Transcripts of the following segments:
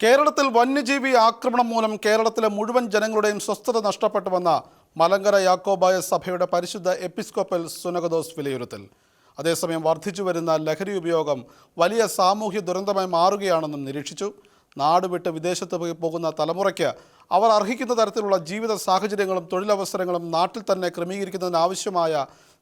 കേരളത്തിൽ വന്യജീവി ആക്രമണം മൂലം കേരളത്തിലെ മുഴുവൻ ജനങ്ങളുടെയും സ്വസ്ഥത നഷ്ടപ്പെട്ടുവെന്ന മലങ്കര യാക്കോബായ സഭയുടെ പരിശുദ്ധ എപ്പിസ്കോപ്പൽ സുനഗദോസ് വിലയിരുത്തൽ. അതേസമയം വർദ്ധിച്ചു വരുന്ന ലഹരി ഉപയോഗം വലിയ സാമൂഹ്യ ദുരന്തമായി മാറുകയാണെന്നും നിരീക്ഷിച്ചു. നാടുവിട്ട് വിദേശത്ത് പോയി പോകുന്ന തലമുറയ്ക്ക് അവർ അർഹിക്കുന്ന തരത്തിലുള്ള ജീവിത സാഹചര്യങ്ങളും തൊഴിലവസരങ്ങളും നാട്ടിൽ തന്നെ ക്രമീകരിക്കുന്നതിനാവശ്യമായ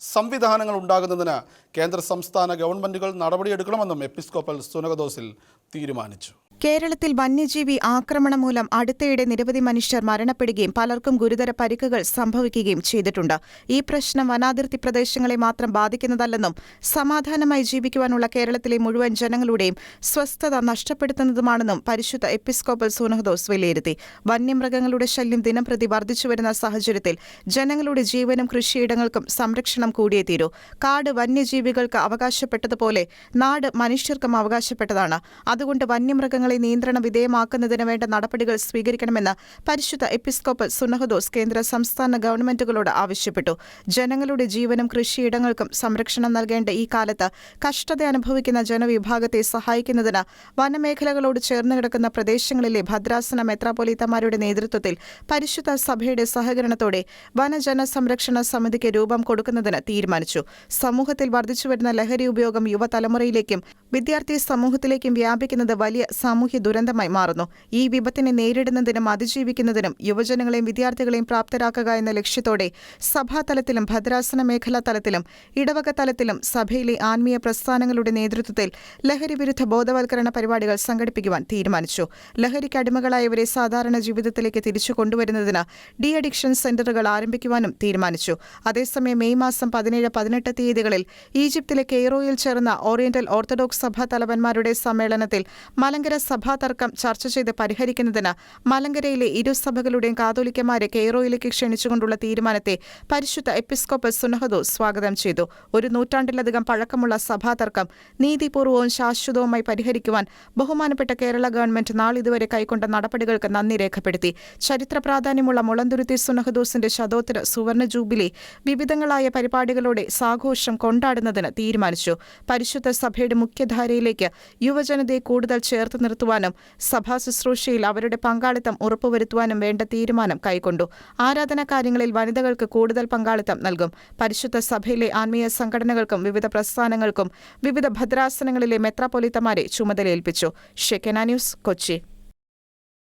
സംവിധാനങ്ങൾ ഉണ്ടാകുന്നതിന് കേന്ദ്ര സംസ്ഥാന ഗവൺമെന്റുകൾ നടപടിയെടുക്കണമെന്നും എപ്പിസ്കോപ്പൽ സുനകദോസിൽ തീരുമാനിച്ചു. കേരളത്തിൽ വന്യജീവി ആക്രമണം മൂലം അടുത്തയിടെ നിരവധി മനുഷ്യർ മരണപ്പെടുകയും പലർക്കും ഗുരുതര പരിക്കുകൾ സംഭവിക്കുകയും ചെയ്തിട്ടുണ്ട്. ഈ പ്രശ്നം വനാതിർത്തി പ്രദേശങ്ങളെ മാത്രം ബാധിക്കുന്നതല്ലെന്നും സമാധാനമായി ജീവിക്കുവാനുള്ള കേരളത്തിലെ മുഴുവൻ ജനങ്ങളുടെയും സ്വസ്ഥത നഷ്ടപ്പെടുത്തുന്നതുമാണെന്നും പരിശുദ്ധ എപ്പിസ്കോപ്പൽ സൂനഹദോസ് വിലയിരുത്തി. വന്യമൃഗങ്ങളുടെ ശല്യം ദിനംപ്രതി വർദ്ധിച്ചുവരുന്ന സാഹചര്യത്തിൽ ജനങ്ങളുടെ ജീവനും കൃഷിയിടങ്ങൾക്കും സംരക്ഷണം കൂടിയേ തീരൂ. കാട് വന്യജീവികൾക്ക് അവകാശപ്പെട്ടതുപോലെ നാട് മനുഷ്യർക്കും അവകാശപ്പെട്ടതാണ്. അതുകൊണ്ട് വന്യമൃഗങ്ങളെ നിയന്ത്രണ വിധേയമാക്കുന്നതിന് വേണ്ട നടപടികൾ സ്വീകരിക്കണമെന്ന് പരിശുദ്ധ എപ്പിസ്കോപ്പൽ സുനഹദോസ് കേന്ദ്ര സംസ്ഥാന ഗവൺമെന്റുകളോട് ആവശ്യപ്പെട്ടു. ജനങ്ങളുടെ ജീവനും കൃഷിയിടങ്ങൾക്കും സംരക്ഷണം നൽകേണ്ട ഈ കാലത്ത് കഷ്ടത അനുഭവിക്കുന്ന ജനവിഭാഗത്തെ സഹായിക്കുന്നതിന് വനമേഖലകളോട് ചേർന്ന് കിടക്കുന്ന പ്രദേശങ്ങളിലെ ഭദ്രാസന മെത്രാപൊലീത്തമാരുടെ നേതൃത്വത്തിൽ പരിശുദ്ധ സഭയുടെ സഹകരണത്തോടെ വനജന സംരക്ഷണ സമിതിക്ക് രൂപം കൊടുക്കുന്നതിന് തീരുമാനിച്ചു. സമൂഹത്തിൽ വർദ്ധിച്ചുവരുന്ന ലഹരി ഉപയോഗം യുവതലമുറയിലേക്കും വിദ്യാർത്ഥി സമൂഹത്തിലേക്കും വ്യാപിക്കുന്നത് വലിയ സാമൂഹ്യ ദുരന്തമായി മാറുന്നു. ഈ വിപത്തിനെ നേരിടുന്നതിനും അതിജീവിക്കുന്നതിനും യുവജനങ്ങളെയും വിദ്യാർത്ഥികളെയും പ്രാപ്തരാക്കുക എന്ന ലക്ഷ്യത്തോടെ സഭാതലത്തിലും ഭദ്രാസന മേഖലാ തലത്തിലും ഇടവക തലത്തിലും സഭയിലെ ആത്മീയ പ്രസ്ഥാനങ്ങളുടെ നേതൃത്വത്തിൽ ലഹരി വിരുദ്ധ ബോധവൽക്കരണ പരിപാടികൾ സംഘടിപ്പിക്കുവാൻ തീരുമാനിച്ചു. ലഹരിക്ക് അടിമകളായവരെ സാധാരണ ജീവിതത്തിലേക്ക് തിരിച്ചു കൊണ്ടുവരുന്നതിന് ഡി അഡിക്ഷൻ സെന്ററുകൾ ആരംഭിക്കുവാനും തീരുമാനിച്ചു. അതേസമയം മെയ് മാസം പതിനേഴ് പതിനെട്ട് തീയതികളിൽ ഈജിപ്തിലെ കെയ്റോയിൽ ചേർന്ന ഓറിയന്റൽ ഓർത്തഡോക്സ് സഭാ തലവന്മാരുടെ സമ്മേളനത്തിൽ മലങ്കര സഭാ തർക്കം ചർച്ച ചെയ്ത് പരിഹരിക്കുന്നതിന് മലങ്കരയിലെ ഇരു സഭകളുടെയും കാതോലിക്കമാരെ കെയ്റോയിലേക്ക് ക്ഷണിച്ചുകൊണ്ടുള്ള തീരുമാനത്തെ പരിശുദ്ധ എപ്പിസ്കോപ്പൽ സുനഹദോ സ്വാഗതം ചെയ്തു. ഒരു നൂറ്റാണ്ടിലധികം പഴക്കമുള്ള സഭാ തർക്കം നീതിപൂർവവും ശാശ്വതവുമായി പരിഹരിക്കുവാൻ ബഹുമാനപ്പെട്ട കേരള ഗവൺമെന്റ് നാളിതുവരെ കൈക്കൊണ്ട നടപടികൾക്ക് നന്ദി രേഖപ്പെടുത്തി. ചരിത്ര പ്രാധാന്യമുള്ള മുളന്തുരുത്തി സുനഹദോസിന്റെ ശതോത്തര സുവർണ ജൂബിലി വിവിധങ്ങളായ പരിപാടികളോടെ സാഘോഷം കൊണ്ടാടുന്നതിന് തീരുമാനിച്ചു. പരിശുദ്ധ സഭയുടെ മുഖ്യധാരയിലേക്ക് യുവജനതയെ കൂടുതൽ ചേർത്ത് നിർത്തുവാനും സഭാ ശുശ്രൂഷയിൽ അവരുടെ പങ്കാളിത്തം ഉറപ്പുവരുത്തുവാനും വേണ്ട തീരുമാനം കൈക്കൊണ്ടു. ആരാധനാ കാര്യങ്ങളിൽ വനിതകൾക്ക് കൂടുതൽ പങ്കാളിത്തം നൽകും. പരിശുദ്ധ സഭയിലെ ആത്മീയ സംഘടനകൾക്കും വിവിധ പ്രസ്ഥാനങ്ങൾക്കും വിവിധ ഭദ്രാസനങ്ങളിലെ മെത്രാപൊലിത്തമാരെ ചുമതലയേൽപ്പിച്ചു. ഷെക്കന ന്യൂസ് കൊച്ചി.